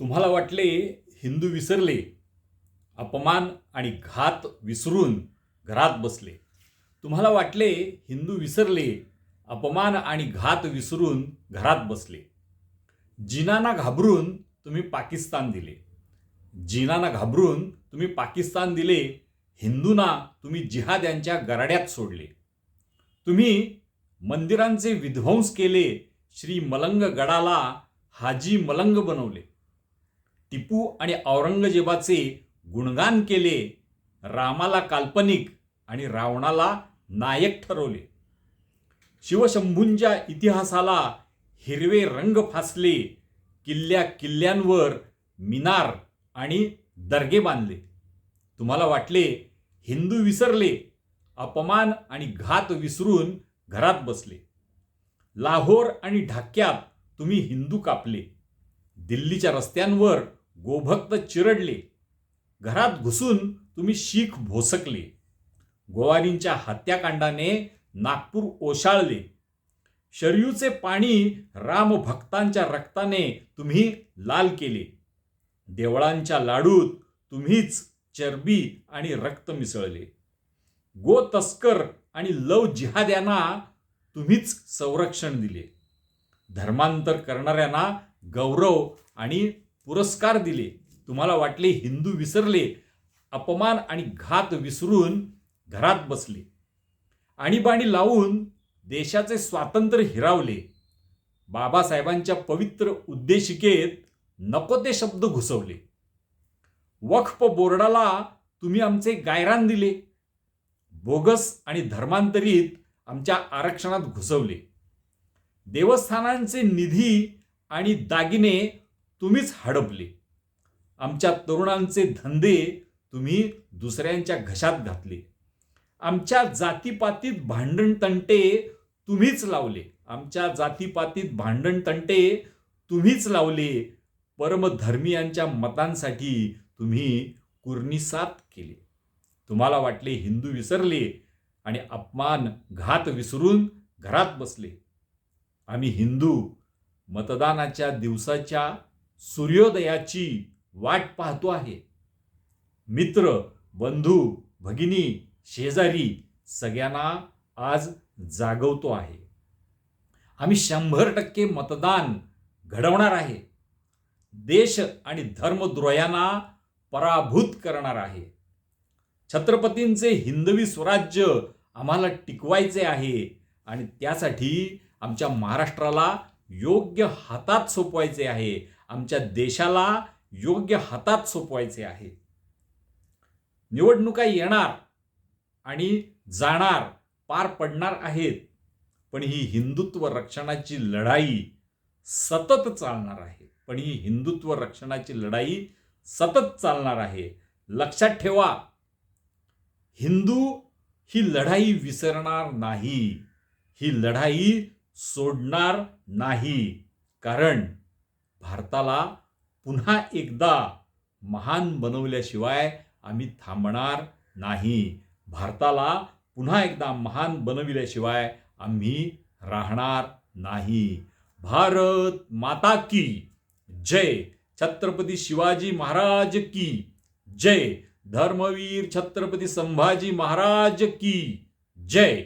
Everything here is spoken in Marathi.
तुम्हाला वाटले हिंदू विसरले अपमान आणि घात विसरून घरात बसले. तुम्हाला वाटले हिंदू विसरले अपमान आणि घात विसरून घरात बसले. जिनाना घाबरून तुम्ही पाकिस्तान दिले. जिनांना घाबरून तुम्ही पाकिस्तान दिले हिंदूंना तुम्ही जिहाद यांच्या गराड्यात सोडले. तुम्ही मंदिरांचे विध्वंस केले श्री मलंग गडाला हाजी मलंग बनवले. टिपू आणि औरंगजेबाचे गुणगान केले रामाला काल्पनिक आणि रावणाला नायक ठरवले. शिवशंभूंच्या इतिहासाला हिरवे रंग फासले किल्ल्या किल्ल्यांवर मिनार आणि दर्गे बांधले. तुम्हाला वाटले हिंदू विसरले अपमान आणि घात विसरून घरात बसले. लाहोर आणि ढाक्यात तुम्ही हिंदू कापले. दिल्लीच्या रस्त्यांवर गोभक्त चिरडले. घरात घुसून तुम्ही शीख भोसकले. गोवारींच्या हत्याकांडाने नागपूर ओशाळले. शरयूचे पाणी रामभक्तांच्या रक्ताने तुम्ही लाल केले. देवळांच्या लाडूत तुम्हीच चरबी आणि रक्त मिसळले. गो तस्कर आणि लव जिहाद्यांना तुम्हीच संरक्षण दिले. धर्मांतर करणाऱ्यांना गौरव आणि पुरस्कार दिले. तुम्हाला वाटले हिंदू विसरले अपमान आणि घात विसरून घरात बसले. आणीबाणी लावून देशाचे स्वातंत्र्य हिरावले. बाबासाहेबांच्या पवित्र उद्देशिकेत नको ते शब्द घुसवले. वक्फ बोर्डाला तुम्ही आमचे गायरान दिले. बोगस आणि धर्मांतरित आमच्या आरक्षणात घुसवले. देवस्थानांचे निधी आणि दागिने तुम्हीच हडपले. आमच्या तरुणांचे धंदे तुम्ही दुसऱ्यांच्या घशात घातले. आमच्या जातीपातीत भांडण तंटे तुम्हीच लावले. आमच्या जातीपातीत भांडण तंटे तुम्हीच लावले. परमधर्मीयांच्या मतांसाठी तुम्ही कुर्निसात केले. तुम्हाला वाटले हिंदू विसरले आणि अपमान घात विसरून घरात बसले. आम्ही हिंदू मतदानाच्या दिवसाच्या सूर्योदयाची वाट पाहतो आहे. मित्र बंधू भगिनी शेजारी सगळ्यांना आज जागवतो आहे. आम्ही शंभर टक्के मतदान घडवणार आहे. देश आणि धर्मद्रोयांना पराभूत करणार आहे. छत्रपतींचे हिंदवी स्वराज्य आम्हाला टिकवायचे आहे आणि त्यासाठी आमच्या महाराष्ट्राला योग्य हातात सोपवायचे आहे. आमच्या देशाला योग्य हातात सोपवायचे आहे. निवडणुका येणार आणि जाणार पार पडणार आहेत पण ही हिंदुत्व रक्षणाची लढाई सतत चालणार आहे. पण ही हिंदुत्व रक्षणाची लढाई सतत चालणार आहे. लक्षात ठेवा हिंदू ही लढाई विसरणार नाही. ही लढाई सोडणार नाही. कारण भारताला पुन्हा एकदा महान बनवल्याशिवाय आम्ही थांबणार नाही. भारताला पुन्हा एकदा महान बनविल्याशिवाय आम्ही राहणार नाही. भारत माता की जय. छत्रपती शिवाजी महाराज की जय. धर्मवीर छत्रपती संभाजी महाराज की जय.